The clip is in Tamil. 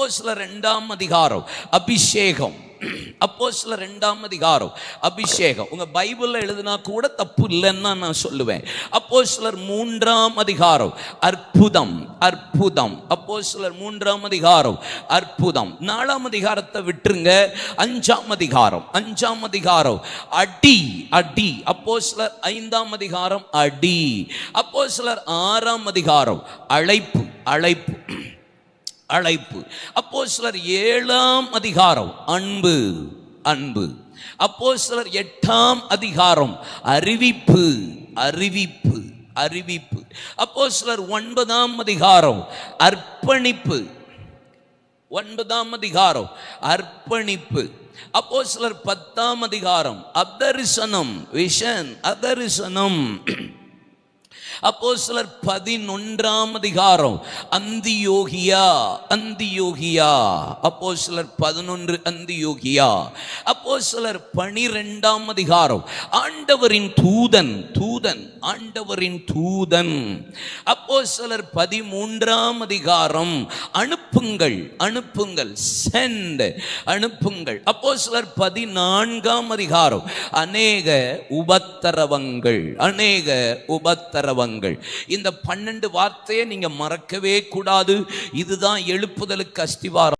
அப்போ சில ரெண்டாம் அதிகாரம் அபிஷேகம். அப்போ சில ரெண்டாம் அதிகாரம் அபிஷேகம். உங்க பைபிள்ல எழுதினா கூட தப்பு இல்லைன்னு நான் சொல்லுவேன். அப்போ சிலர் மூன்றாம் அதிகாரம் அற்புதம் அற்புதம். அப்போ சிலர் மூன்றாம் அதிகாரம் அற்புதம். நாலாம் அதிகாரத்தை விட்டுருங்க. அஞ்சாம் அதிகாரம் அஞ்சாம் அதிகாரம் அடி அடி. அப்போ சிலர் ஐந்தாம் அதிகாரம் அடி. அப்போ சிலர் ஆறாம் அதிகாரம் அழைப்பு அழைப்பு. அழைப்பு. அப்போ சிலர் ஏழாம் அதிகாரம். அன்பு அன்பு. அப்போ சிலர் எட்டாம் அதிகாரம். அறிவிப்பு அறிவிப்பு அறிவிப்பு. அப்போ சிலர் ஒன்பதாம் அதிகாரம். அர்ப்பணிப்பு. ஒன்பதாம் அதிகாரம். அர்ப்பணிப்பு. அப்போ சிலர் பத்தாம் அதிகாரம். அதரிசனம் விஷன் அதரிசனம் அப்போ சிலர் பதினொன்றாம் அதிகாரம். அந்தியோகியா அந்தியோகியா. அப்போ சிலர் பதினொன்று அந்தியோகியா. அப்போ சிலர் பனிரெண்டாம் அதிகாரம். ஆண்டவரின் தூதன் தூதன் ஆண்டவரின் தூதன். அப்போ சிலர் பதிமூன்றாம் அதிகாரம். அனுப்புங்கள் அனுப்புங்கள் சென்ட் அனுப்புங்கள். அப்போ சிலர் பதினான்காம் அதிகாரம். அநேக உபத்தரவங்கள் அநேக உபத்தரவங்கள். இந்த பன்னெண்டு வார்த்தையை நீங்க மறக்கவே கூடாது. இதுதான் எழுப்புதலுக்கு அஸ்திவாரம்.